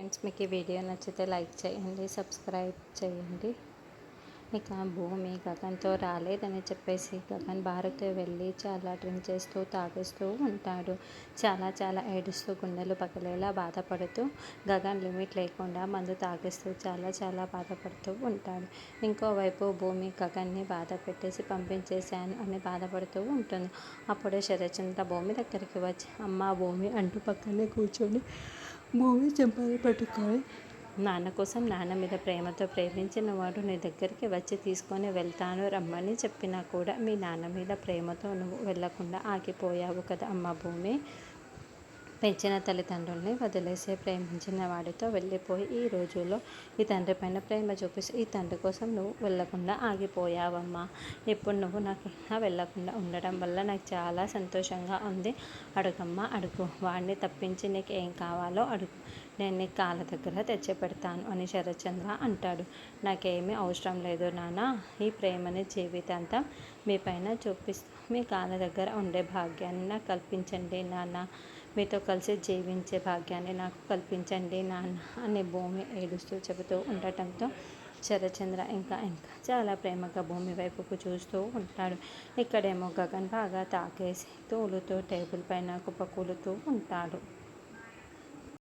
Friends మీకు ఈ video నచ్చితే లైక్ చేయండి సబ్స్క్రైబ్ చేయండి. ఇక భూమి గగన్తో రాలేదని చెప్పేసి గగన్ భారత్ వెళ్ళి చాలా డ్రింక్ చేస్తూ తాగేస్తూ ఉంటాడు. చాలా చాలా ఏడుస్తూ గుండెలు పగలేలా బాధపడుతూ గగన్ లిమిట్ లేకుండా మందు తాగేస్తూ చాలా చాలా బాధపడుతూ ఉంటాడు. ఇంకోవైపు భూమి గగన్ని బాధ పెట్టేసి పంపించేశాను అని బాధపడుతూ ఉంటుంది. అప్పుడే శరచంద్ర భూమి దగ్గరికి వచ్చి అమ్మ భూమి అంటూ పక్కనే కూర్చొని మూవీ చెంపాలి పట్టుకొని నాన్న కోసం నాన్న మీద ప్రేమతో ప్రేమించిన వాడు నీ దగ్గరికి వచ్చి తీసుకొని వెళ్తాను రమ్మని చెప్పినా కూడా మీ నాన్న మీద ప్రేమతో నువ్వు వెళ్ళకుండా ఆగిపోయావు కదా అమ్మ భూమి. పెంచిన తల్లిదండ్రుల్ని వదిలేసే ప్రేమించిన వాడితో వెళ్ళిపోయి ఈ రోజుల్లో ఈ తండ్రి పైన ప్రేమ చూపిస్తూ ఈ తండ్రి కోసం నువ్వు వెళ్ళకుండా ఆగిపోయావమ్మా. ఇప్పుడు నువ్వు నాకు ఇలా వెళ్ళకుండా ఉండడం వల్ల నాకు చాలా సంతోషంగా ఉంది. అడుగమ్మా అడుగు. వాడిని తప్పించి నీకు ఏం కావాలో అడుగు. నేను నీ కాళ్ళ దగ్గర తెచ్చి పెడతాను అని శరత్చంద్ర అంటాడు. నాకేమీ అవసరం లేదు నాన్న. ఈ ప్రేమని జీవితాంతం మీ పైన చూపిస్తూ మీ కాళ్ళ దగ్గర ఉండే భాగ్యాన్ని నాకు కల్పించండి నాన్న. మీతో కలిసి జీవించే భాగ్యాన్ని నాకు కల్పించండి నాన్న అని భూమి ఏడుస్తూ చెబుతూ ఉండటంతో శరచంద్ర ఇంకా ఇంకా చాలా ప్రేమగా భూమి వైపుకు చూస్తూ ఉంటాడు. ఇక్కడేమో గగన్ బాగా తాకేసి తోలుతూ టేబుల్ పైన కుప్పకూలుతూ ఉంటాడు.